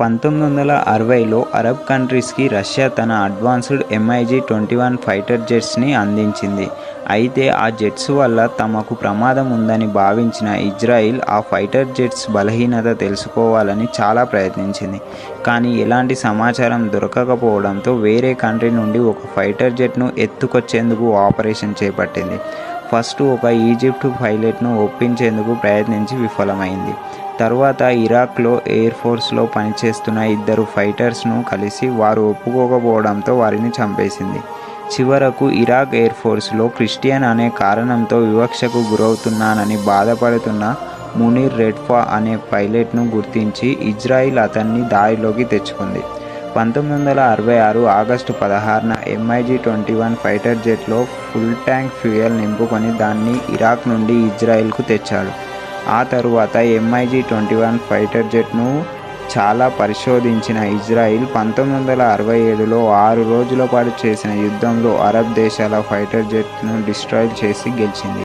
పంతొమ్మిది వందల అరవైలో అరబ్ కంట్రీస్కి రష్యా తన advanced MiG twenty one fighter జెట్స్ని అందించింది. అయితే ఆ జెట్స్ వల్ల తమకు ప్రమాదం ఉందని భావించిన ఇజ్రాయిల్ ఆ ఫైటర్ జెట్స్ బలహీనత తెలుసుకోవాలని చాలా ప్రయత్నించింది. కానీ ఎలాంటి సమాచారం దొరకకపోవడంతో వేరే కంట్రీ నుండి ఒక ఫైటర్ జెట్ను ఎత్తుకొచ్చేందుకు ఆపరేషన్ చేపట్టింది. ఫస్ట్ ఒక ఈజిప్ట్ పైలట్ను ఒప్పించేందుకు ప్రయత్నించి విఫలమైంది. తరువాత ఇరాక్లో ఎయిర్ ఫోర్స్లో పనిచేస్తున్న ఇద్దరు ఫైటర్స్ను కలిసి వారు ఒప్పుకోకపోవడంతో వారిని చంపేసింది. చివరకు ఇరాక్ ఎయిర్ ఫోర్స్లో క్రిస్టియన్ అనే కారణంతో వివక్షకు గురవుతున్నానని బాధపడుతున్న మునీర్ రెడ్ఫా అనే పైలట్ను గుర్తించి ఇజ్రాయిల్ అతన్ని దారిలోకి తెచ్చుకుంది. పంతొమ్మిది వందల అరవై ఆరు ఆగస్టు పదహారున ఎంఐజీ ట్వంటీ వన్ ఫైటర్ జెట్లో ఫుల్ ట్యాంక్ ఫ్యూయల్ నింపుకొని దాన్ని ఇరాక్ నుండి ఇజ్రాయిల్కు తెచ్చాడు. ఆ తరువాత ఎంఐజీ ట్వంటీ వన్ ఫైటర్ జెట్ను చాలా పరిశోధించిన ఇజ్రాయిల్ పంతొమ్మిది వందల అరవై ఏడులో ఆరు రోజుల పాటు చేసిన యుద్ధంలో అరబ్ దేశాల ఫైటర్ జెట్ను డిస్ట్రాయ్ చేసి గెలిచింది.